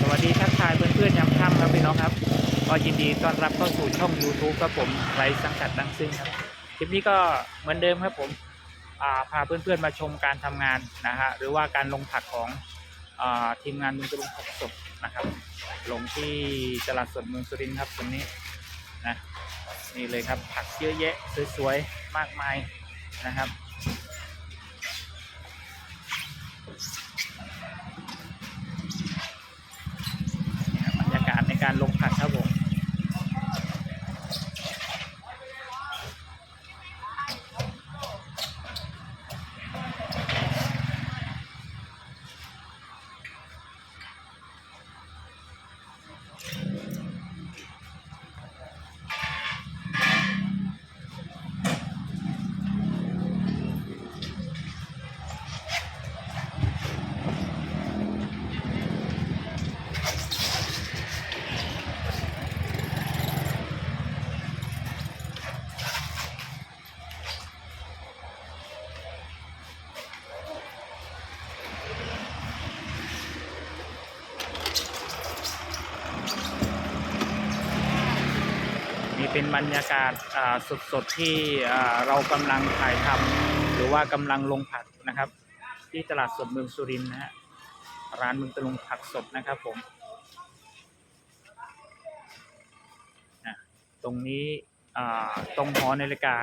สวัสดีทักทายเพื่อนๆยามค่ำครับพี่น้องครับก็ยินดีต้อนรับเข้าสู่ช่อง YouTube ครับผมไรสังกัดดังซึ่งครับคลิปนี้ก็เหมือนเดิมครับผมาพาเพื่อนๆมาชมการทำงานนะฮะหรือว่าการลงผักของอทีมงานเมืองตะลุงผักสดนะครับ ลงที่ตลาดสดเมืองสุรินทร์ครับตรงนี้นะนี่เลยครับผักเยอะแยะสวยๆมากมายนะครับ การลงผักครับผม เป็นบรรยากาศสดๆที่เรากำลังถ่ายทำหรือว่ากำลังลงผักนะครับ ที่ตลาดสดเมืองสุรินทร์นะฮะร้านเมืองตะลุงผักสดนะครับผมตรงนี้ตรงหอนาฬิกา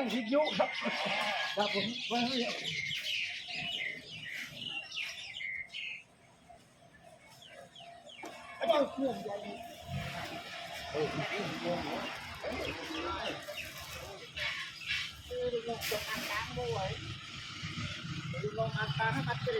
ไม่วิทยุครับครับผมไม่ให้ไอ้เจ้าเครื่องใหญ่เออเครื่องใหญ่เออลงจงอันกลางบ่ไหวลงอันกลางให้มันจะ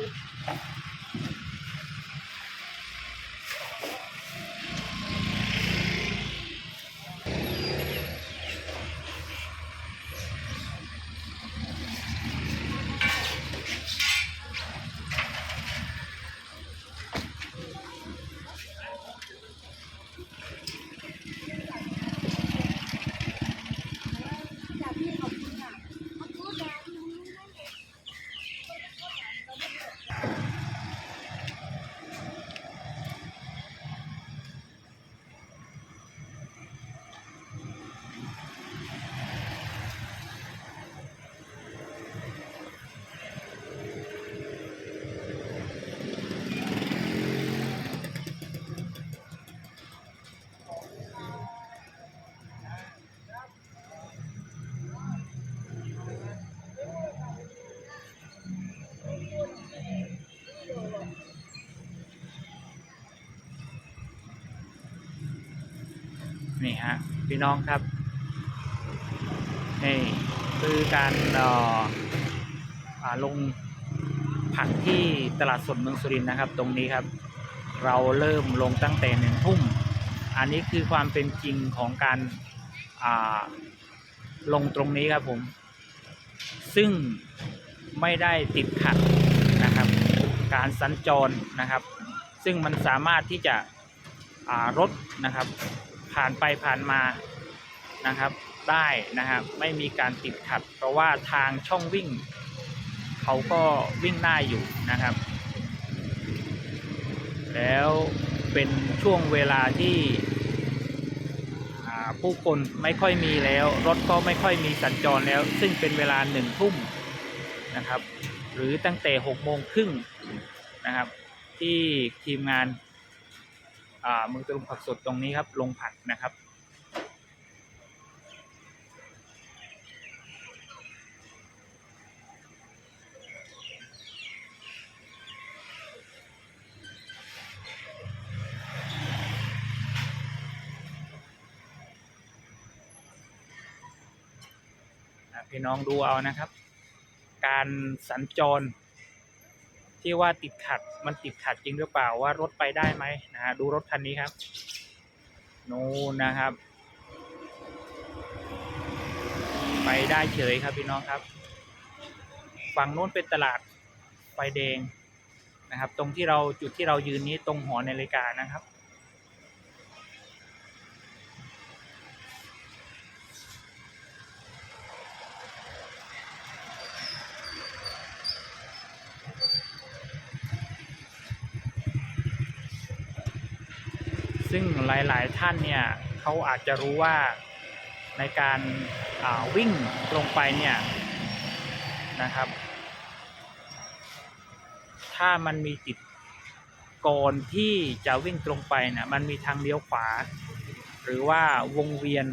นี่ฮะพี่น้องครับนี่คือการลงผักที่ตลาดสดเมืองสุรินทร์นะครับ ตรงนี้ครับ เราเริ่มลงตั้งแต่หนึ่งทุ่ม อันนี้คือความเป็นจริงของการลงตรงนี้ครับผม ซึ่งไม่ได้ติดขัดนะครับ การสัญจรนะครับ ซึ่งมันสามารถที่จะรถนะครับ ผ่านไปผ่านมานะครับได้นะครับไม่มีการติดขัด เพราะว่าทางช่องวิ่ง เขาก็วิ่งได้อยู่นะครับ แล้วเป็นช่วงเวลาที่ผู้คนไม่ค่อยมีแล้ว รถก็ไม่ค่อยมีสัญจรแล้ว ซึ่งเป็นเวลาหนึ่งทุ่มนะครับ หรือตั้งแต่หกโมงครึ่งนะครับ ที่ทีมงาน มือตะลุมผักสดตรงนี้ครับลงผักนะครับพี่น้องดูเอานะครับ การสัญจร ที่ว่าติดขัดมันติดขัดจริงหรือเปล่าว่ารถไปได้ไหมนะฮะดูรถคันนี้ครับนู่นนะครับ ไปได้เฉยครับพี่น้องครับ ฝั่งนู้นเป็นตลาดไฟแดงนะครับ ตรงที่เราจุดที่เรายืนนี้ตรงหอนาฬิกานะครับ ซึ่งหลาย ๆ ท่านเนี่ยเขาอาจจะรู้ว่าในการาวิ่งลงไปเนี่ยนะครับ ถ้ามันมีติดก่อนที่จะวิ่งตรงไปเนี่ยมันมีทางเลี้ยวขวา หรือว่าวงเวียน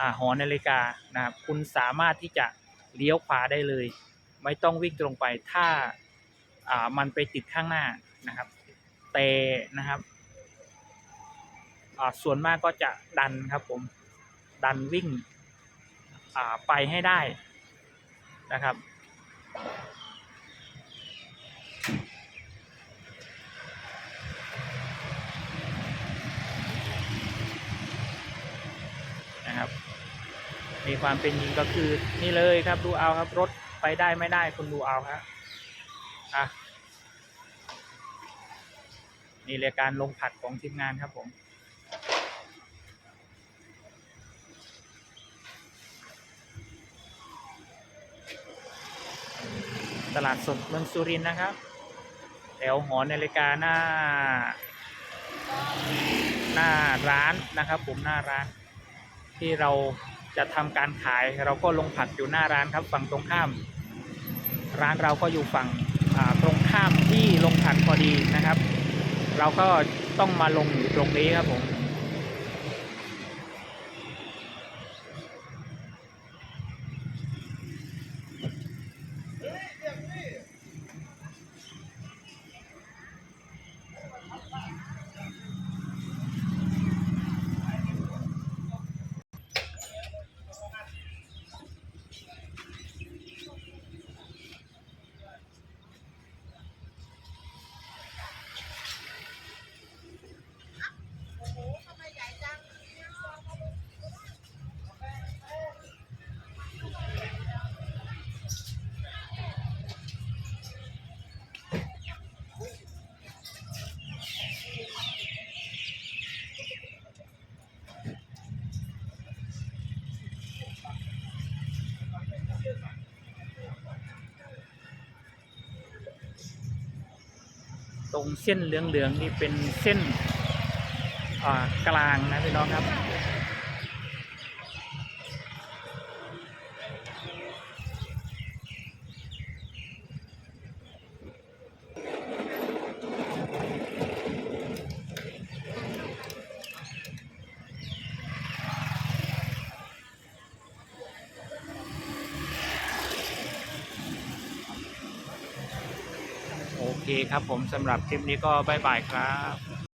อหอนาฬิกานะครับคุณสามารถที่จะเลี้ยวขวาได้เลย ไม่ต้องวิ่งตรงไปถ้ามันไปติดข้างหน้านะครับ แต่นะครับ ส่วนมากก็จะดันครับผมดันวิ่งไปให้ได้นะครับ นะครับมีความเป็นจริงก็คือนี่เลยครับดูเอาครับรถไปได้ไม่ได้คุณดูเอาครับอะนี่เลยการลงผัดของทีมงานครับผม ลาดสดเมืองสุรินทร์นะครับแถวหอนาฬิกาหน้า หน้าร้านนะครับ ผมหน้าร้าน ที่เราจะทำการขายเราก็ลงผักอยู่หน้าร้านครับ ฝั่งตรงข้าม ร้านเราก็อยู่ฝั่งตรงข้ามที่ลงผักพอดีนะครับ เราก็ต้องมาลงอยู่ตรงนี้ครับผม ตรงเส้นเหลืองๆนี่เป็นเส้นกลางนะพี่น้องครับ ครับผมสำหรับคลิปนี้ก็บายบายครับ